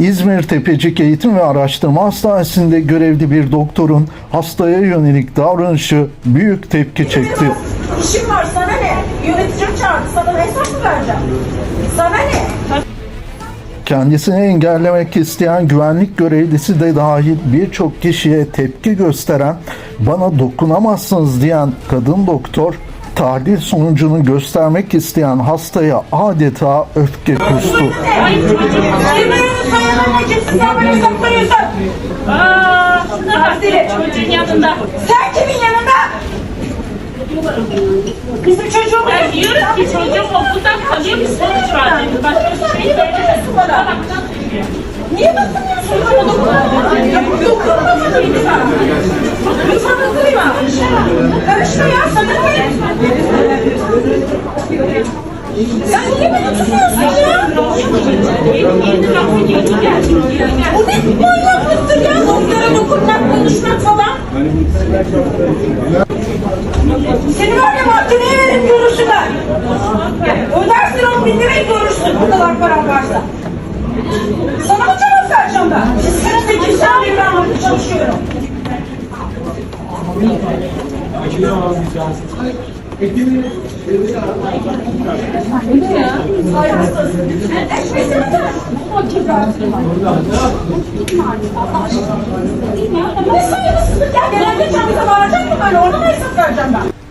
İzmir Tepecik Eğitim ve Araştırma Hastanesi'nde görevli bir doktorun hastaya yönelik davranışı büyük tepki çekti. İşim var sana ne? Yöneticim çağırdı sana hesap mı vereceğim? Sana ne? Kendisini engellemek isteyen güvenlik görevlisi de dahil birçok kişiye tepki gösteren, bana dokunamazsınız diyen kadın doktor, tahlil sonucunu göstermek isteyen hastaya adeta öfke kustu. Kimsin sen çocuğun yanında. Sen kimin yanında? Bizim çocuğumuz Ben diyorum ki çocuğum okuldan kalıyor bir sonuç var. Başka bir şey söylemesin bana. Niye bana dokunma? Dokunma dokunma. Karışma ya sana ne? Sen niye beni tutuyorsun ya? Yeni laf ediyordu geldi. Bu ne manyaklıktır ya doktora dokunmak, konuşmak falan. Seni var ya mahkemeye verip görürsünler. Ödersin on bin lirayı görürsün bu kadar paran varsa. Sana mı cevap vereceğim ben? Senin de kimsen bir ben çalışıyorum. Ay hastası. Ekmesini ver. Ne saygısızlık ya? Genelde çanta bağıracak mı böyle? Orada mı hesap vereceğim ben?